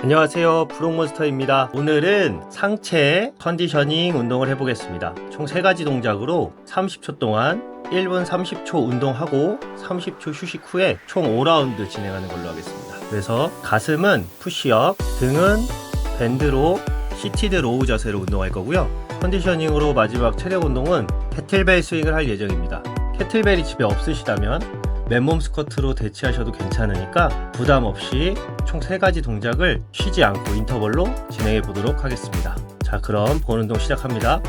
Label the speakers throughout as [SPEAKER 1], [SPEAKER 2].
[SPEAKER 1] 안녕하세요. 브록몬스터입니다. 오늘은 상체 컨디셔닝 운동을 해보겠습니다. 총 3가지 동작으로 30초 동안 1분 30초 운동하고 30초 휴식 후에 총 5라운드 진행하는 걸로 하겠습니다. 그래서 가슴은 푸시업 등은 밴드로 시티드 로우 자세로 운동할 거고요. 컨디셔닝으로 마지막 체력 운동은 캐틀벨 스윙을 할 예정입니다. 캐틀벨이 집에 없으시다면 맨몸 스쿼트로 대체하셔도 괜찮으니까 부담 없이 총 3가지 동작을 쉬지 않고 인터벌로 진행해 보도록 하겠습니다. 자, 그럼 본 운동 시작합니다.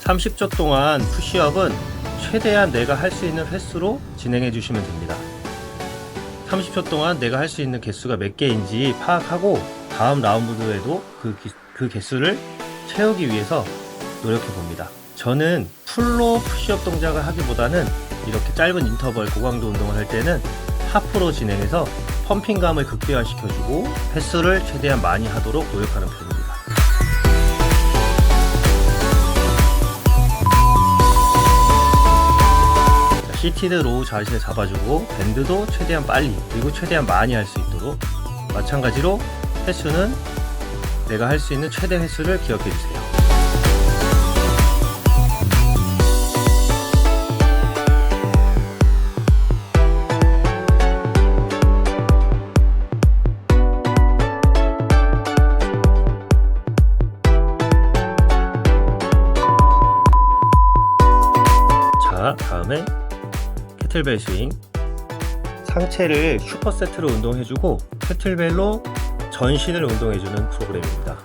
[SPEAKER 1] (30초) 동안 푸시업은 최대한 내가 할 수 있는 횟수로 진행해 주시면 됩니다. 30초 동안 내가 할 수 있는 개수가 몇 개인지 파악하고 다음 라운드에도 그, 기- 그 개수를 채우기 위해서 노력해 봅니다. 저는 풀로 푸시업 동작을 하기보다는 이렇게 짧은 인터벌 고강도 운동을 할 때는 하프로 진행해서 펌핑감을 극대화시켜주고 횟수를 최대한 많이 하도록 노력하는 편입니다. 자, 시티드 로우 자세 잡아주고 밴드도 최대한 빨리 그리고 최대한 많이 할 수 있도록 마찬가지로 횟수는 내가 할 수 있는 최대 횟수를 기억해 주세요. 자, 다음에 캐틀벨 스윙. 상체를 슈퍼세트로 운동해주고 캐틀벨로 전신을 운동해주는 프로그램입니다.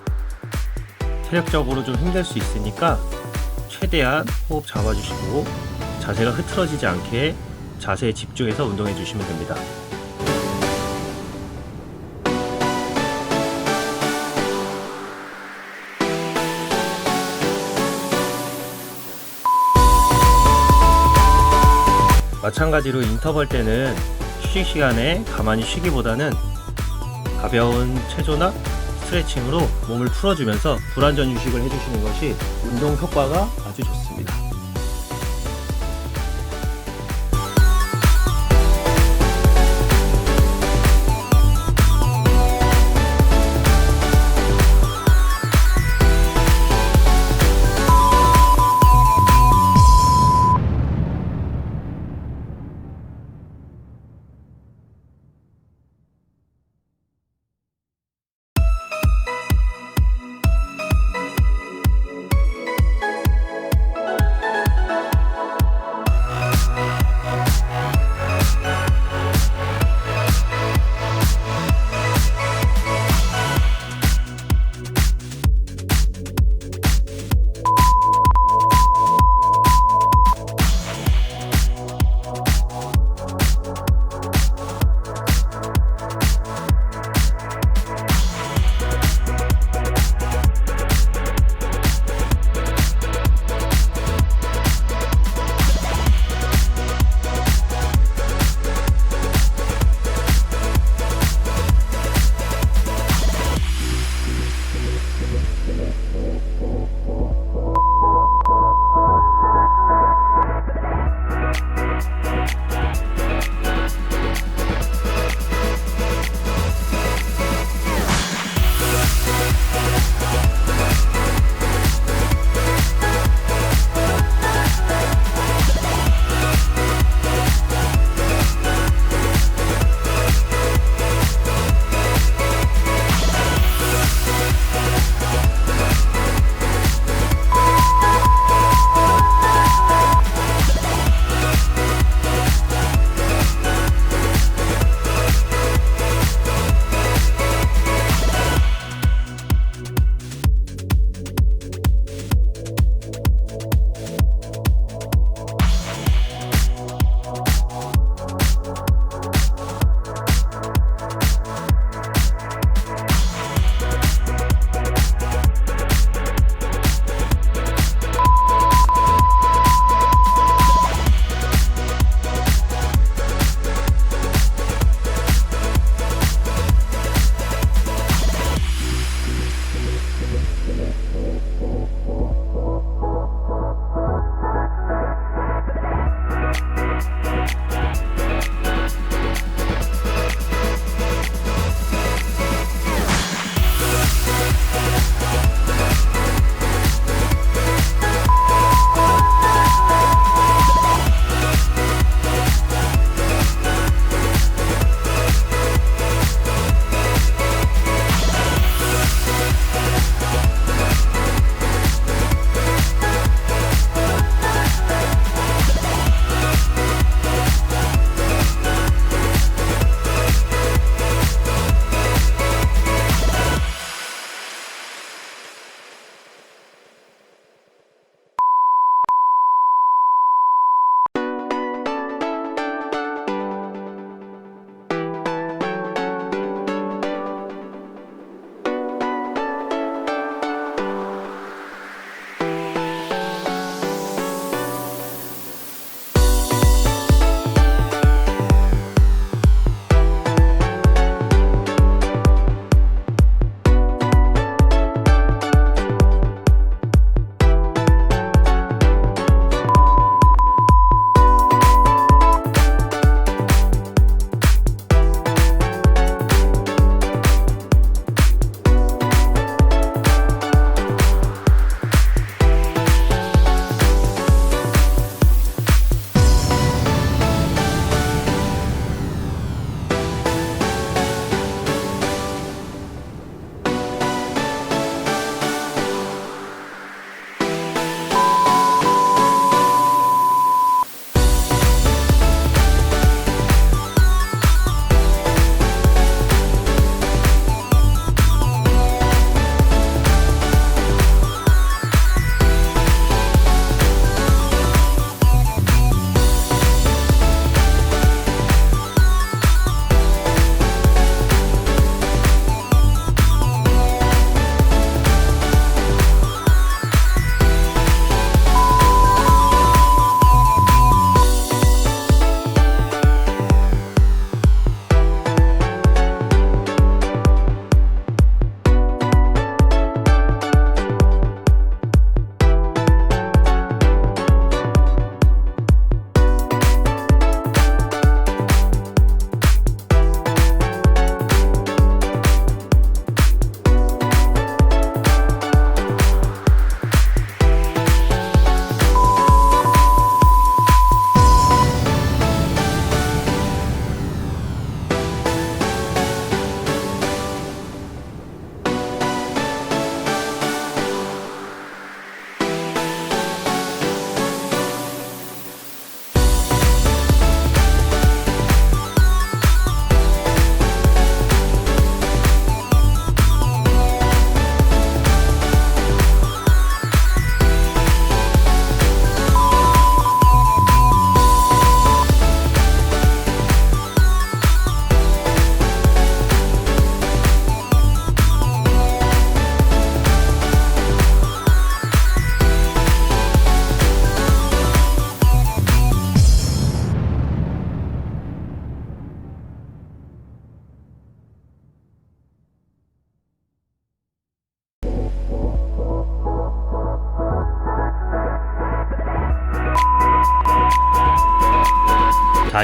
[SPEAKER 1] 체력적으로 좀 힘들 수 있으니까 최대한 호흡 잡아주시고 자세가 흐트러지지 않게 자세에 집중해서 운동해 주시면 됩니다. 마찬가지로 인터벌 때는 휴식 시간에 가만히 쉬기보다는 가벼운 체조나 스트레칭으로 몸을 풀어주면서 불안전 휴식을 해주시는 것이 운동 효과가 아주 좋습니다.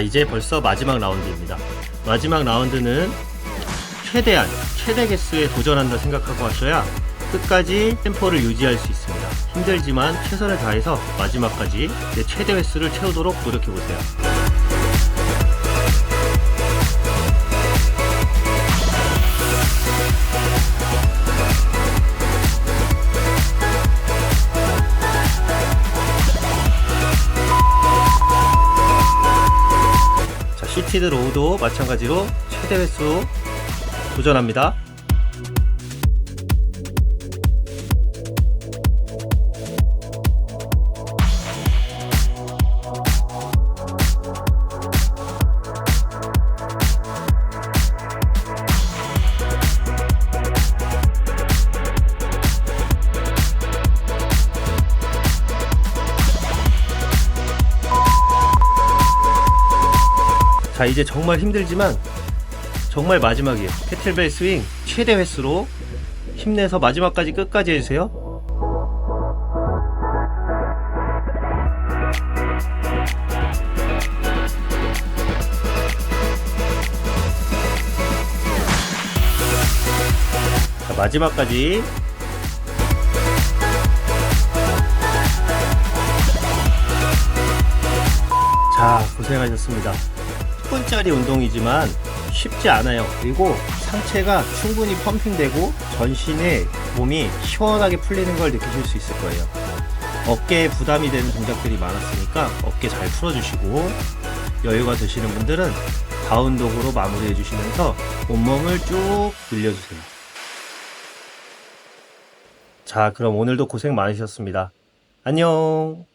[SPEAKER 1] 자, 이제 벌써 마지막 라운드입니다. 마지막 라운드는 최대한, 최대 개수에 도전한다 생각하고 하셔야 끝까지 템포를 유지할 수 있습니다. 힘들지만 최선을 다해서 마지막까지 내 최대 횟수를 채우도록 노력해보세요. 자, 시티드 로우도 마찬가지로 최대 횟수 도전합니다. 자, 이제 정말 힘들지만 정말 마지막이에요. 캐틀벨 스윙 최대 횟수로 힘내서 마지막까지 끝까지 해주세요. 자, 마지막까지 자, 고생하셨습니다. 10분짜리 운동이지만 쉽지 않아요. 그리고 상체가 충분히 펌핑되고 전신에 몸이 시원하게 풀리는 걸 느끼실 수 있을 거예요. 어깨에 부담이 되는 동작들이 많았으니까 어깨 잘 풀어주시고 여유가 되시는 분들은 다운독으로 마무리해 주시면서 온몸을 쭉 늘려주세요. 자, 그럼 오늘도 고생 많으셨습니다. 안녕!